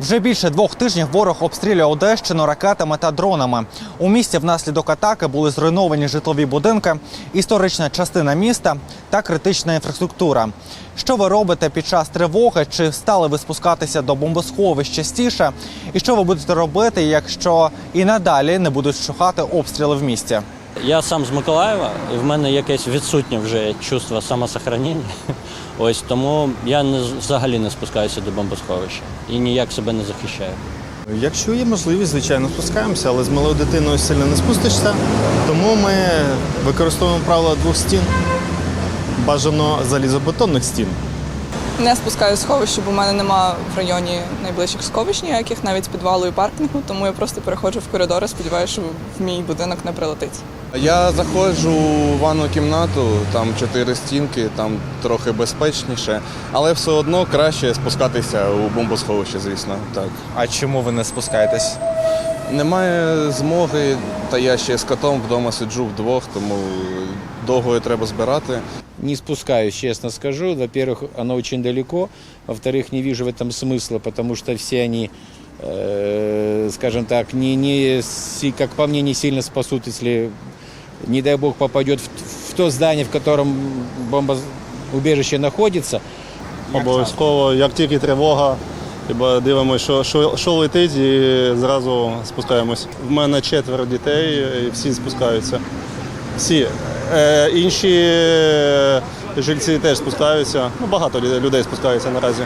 Вже більше двох тижнів ворог обстрілює Одещину ракетами та дронами. У місті внаслідок атаки були зруйновані житлові будинки, історична частина міста та критична інфраструктура. Що ви робите під час тривоги? Чи стали ви спускатися до бомбосховищ частіше? І що ви будете робити, якщо і надалі не будуть вщухати обстріли в місті? Я сам з Миколаєва, і в мене якесь відсутнє вже чувство самосохранення. Ось тому я не, взагалі не спускаюся до бомбосховища і ніяк себе не захищаю. Якщо є можливість, звичайно, спускаємося, але з малою дитиною сильно не спустишся. Тому ми використовуємо правило двох стін. Бажано залізобетонних стін. Не спускаю сховище, бо в мене нема в районі найближчих сховищ ніяких, навіть з підвалу і паркінгу, тому я просто переходжу в коридори, сподіваюся, що в мій будинок не прилетить. Я заходжу в ванну кімнату, там чотири стінки, там трохи безпечніше, але все одно краще спускатися у бомбосховище, звісно. Так. А чому ви не спускаєтесь? Немає змоги, та я ще з котом вдома сиджу вдвох, тому довго треба збирати. Не спускаюсь, честно скажу. Во-первых, оно очень далеко. Во-вторых, не вижу в этом смысла, потому что все они, э, скажем так, не, не, си- как по мне, не сильно спасут, если, не дай бог, попадет в, в то здание, в котором бомбоубежище находится. Обов'язково, як тільки тривога, хіба дивимося, що, що, що летить, і зразу спускаємось. В мене четверо дітей, і всі спускаються. Всі. Е, інші е, жильці теж спускаються. Ну, багато людей спускаються наразі.